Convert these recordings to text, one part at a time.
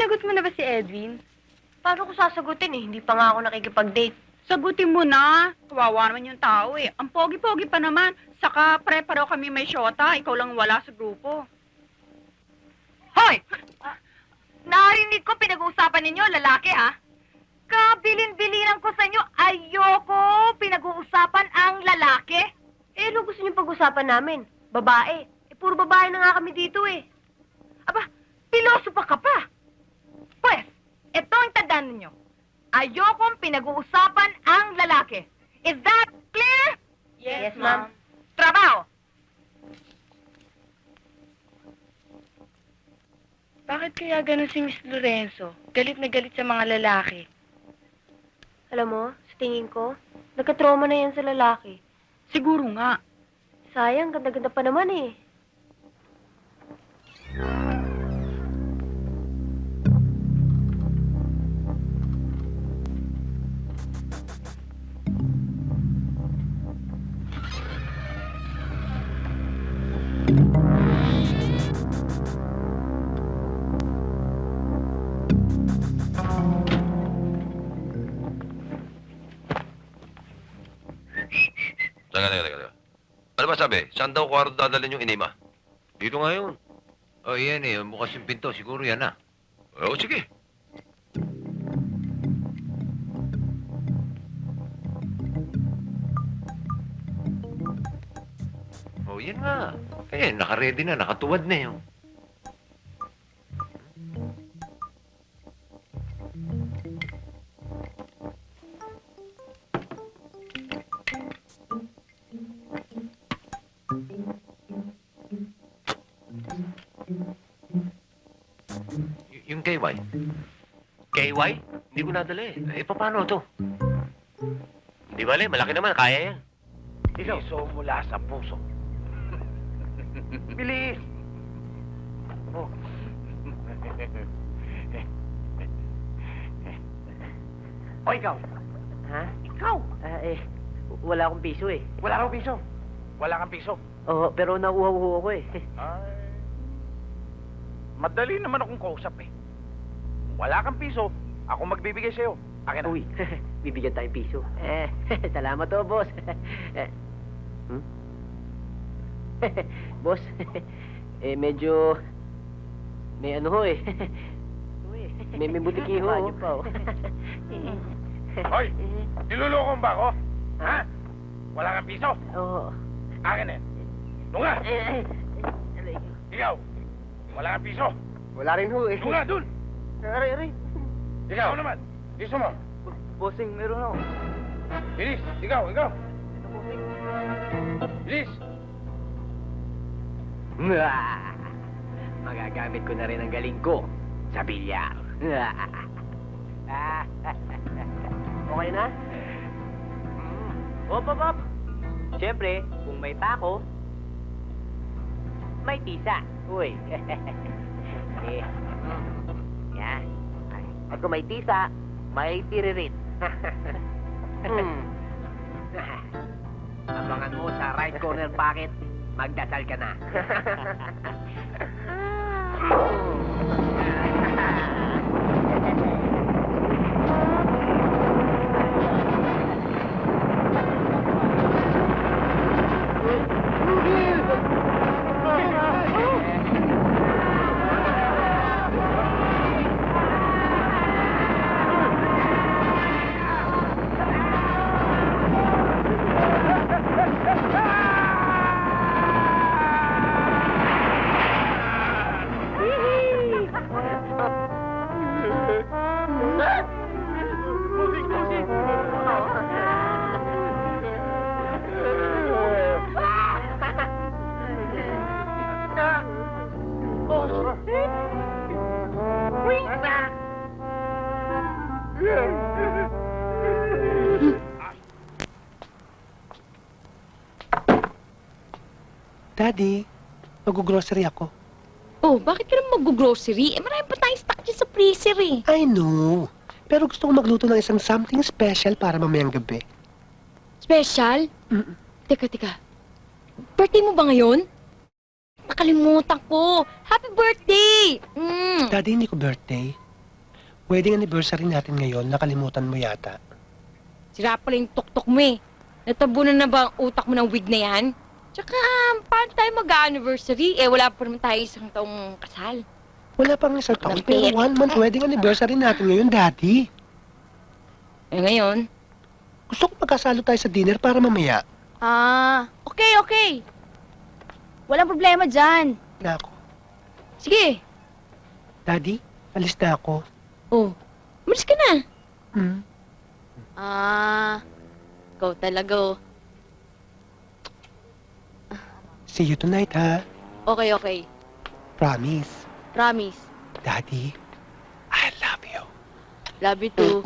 Sinagot mo na ba si Edwin? Paano ko sasagutin eh? Hindi pa nga ako nakikipag-date. Sagutin mo na. Kawawa naman yung tao eh. Ang pogi-pogi pa naman. Saka pre-paro kami may shota. Ikaw lang wala sa grupo. Hoy! Narinig ko pinag-uusapan ninyo, lalaki ha? Kabilin-bilinan ko sa inyo, ayoko pinag-uusapan ang lalaki. Eh, ano gusto niyo pag-usapan namin? Babae. Eh, puro babae na nga kami dito eh. Aba, piloso pa ka pa. Pues, ito ang tandaan ninyo. Ayokong pinag-uusapan ang lalaki. Is that clear? Yes, ma'am. Trabaho! Bakit kaya ganun si Miss Lorenzo? Galit na galit sa mga lalaki. Alam mo, sa tingin ko, nagka-trauma na yan sa lalaki. Siguro nga. Sayang, ganda-ganda pa naman eh. Sabi? Saan daw kwarto dadalhin yung inima? Dito nga yun. Oh, yan eh. Bukas yung pinto. Siguro yan na. Oo, sige. Oh, yan nga. Eh, naka-ready na. Nakatuwad na yun. Y- yung KY. KY? Hindi ko nadala eh. Eh, paano to? Hindi bale, malaki naman. Kaya yan. Piso mula sa puso. Bilis! Oh. o ikaw? Ha? Ikaw? Ah, eh, wala akong piso eh. Wala kang piso. Wala kang piso. Oo, pero nauuhaw-uhaw ako eh. Ay. Madali naman akong kausap eh. Wala kang piso, ako magbibigay sa'yo. Akin na. Uy, bibigyan tayong piso. Eh, salamat to, boss. Eh, hmm? boss, eh, medyo... May ano ho eh. Uy, may, may butiki ho. Pa, oh. Hoy! Niluloko ba ako? Ha? Wala kang piso? Oo. Akin na. Lunga! Eh, eh. Ikaw! Wala kang piso? Wala rin ho eh. Lunga dun! Aray, aray. Ikaw naman! Piso mo! Bossing, meron ako. Bilis! Ikaw! Ikaw! Bilis! Mwah! Magagamit ko na rin ang galing ko sa bilyar. okay na? Hop, hop, hop. Siyempre, kung may pako, may tisa. Uy. eh. Yan. At kung may tisa, may tiririt. hmm. Abangan mo sa right corner pocket, magdasal ka na. Daddy, mag-grocery ako. Oh, bakit ka naman mag-grocery? Eh, marami pa tayong stock dyan sa freezer eh. I know. Pero gusto ko magluto ng isang something special para mamayang gabi. Special? Mm. Teka, teka. Birthday mo ba ngayon? Nakalimutan ko. Happy birthday! Mm. Daddy, hindi ko birthday. Wedding anniversary natin ngayon, nakalimutan mo yata. Sira pala yung tuktok mo eh. Natabunan na ba ang utak mo ng wig na yan? Tsaka, paano tayo mag-anniversary? Eh, wala pa naman tayo isang taong kasal. Wala pang isang taon, Ng pero one month wedding anniversary natin ngayon, Daddy. Eh, ngayon? Gusto ko magkasalo tayo sa dinner para mamaya. Ah, okay, okay. Walang problema dyan. Na ako. Sige. Daddy, alis na ako. Oh, umalis ka na. Hmm? Ah, ikaw talaga oh. See you tonight, ha? Okay, okay. Promise. Promise. Daddy, I love you. Love you too.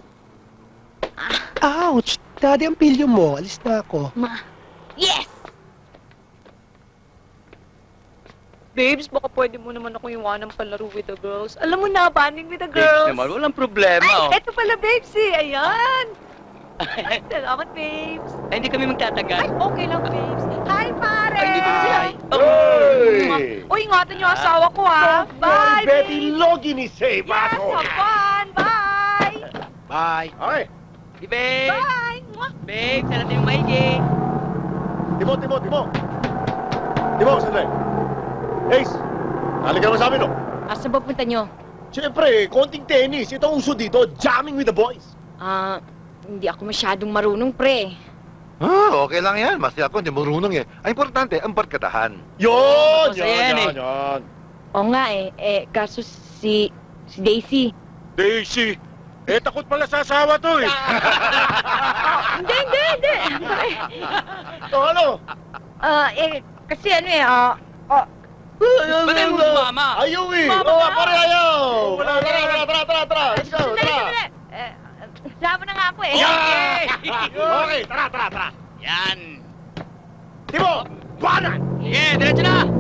Ouch! Daddy, ang pilyo mo. Alis na ako. Yes! Babes, baka pwede mo naman ako iwanan palaro with the girls. Alam mo na, banding with the girls. naman, walang problema. Ay, eto pala, babes eh. Ayan. Salamat, babes. Ay, hindi kami magtatagal. Ay, okay lang, babes. Hey! Uy, ingatan niyo ang asawa ko, ha? Bye, Betty babes! Logi ni Say, Yes, baso! have fun! Bye! Bye. Okay, Di, babe. Bye! Mwah! Babe, sana tayo maigi. Timo, Timo, Timo! Timo, sandali. Ace, halika naman sa amin, no? Asa ba punta nyo? Siyempre, konting tennis. Ito ang uso dito, jamming with the boys. Ah, hindi ako masyadong marunong, pre. Ah, okay lang yan. Masaya ako, hindi marunong eh. Ang importante, ang barkadahan. Yun! Yan, yan, eh. yan. Oo nga eh, eh, kaso si, si Daisy. Daisy, eh takot pala sa asawa to eh. Hindi, hindi, hindi. o ano? Ah, eh, kasi ano eh, ah, Ba't tayo magmama? Ayaw eh. Mama, Oo, mama. pare ayaw. Tara, tara, tara, tara, tara. Let's go, sandali, tara. sandali. Eh, sama na nga ako eh. Yeah! Okay, tara, tara, tara. Yan. Timo, buwanan! Sige, diretso na.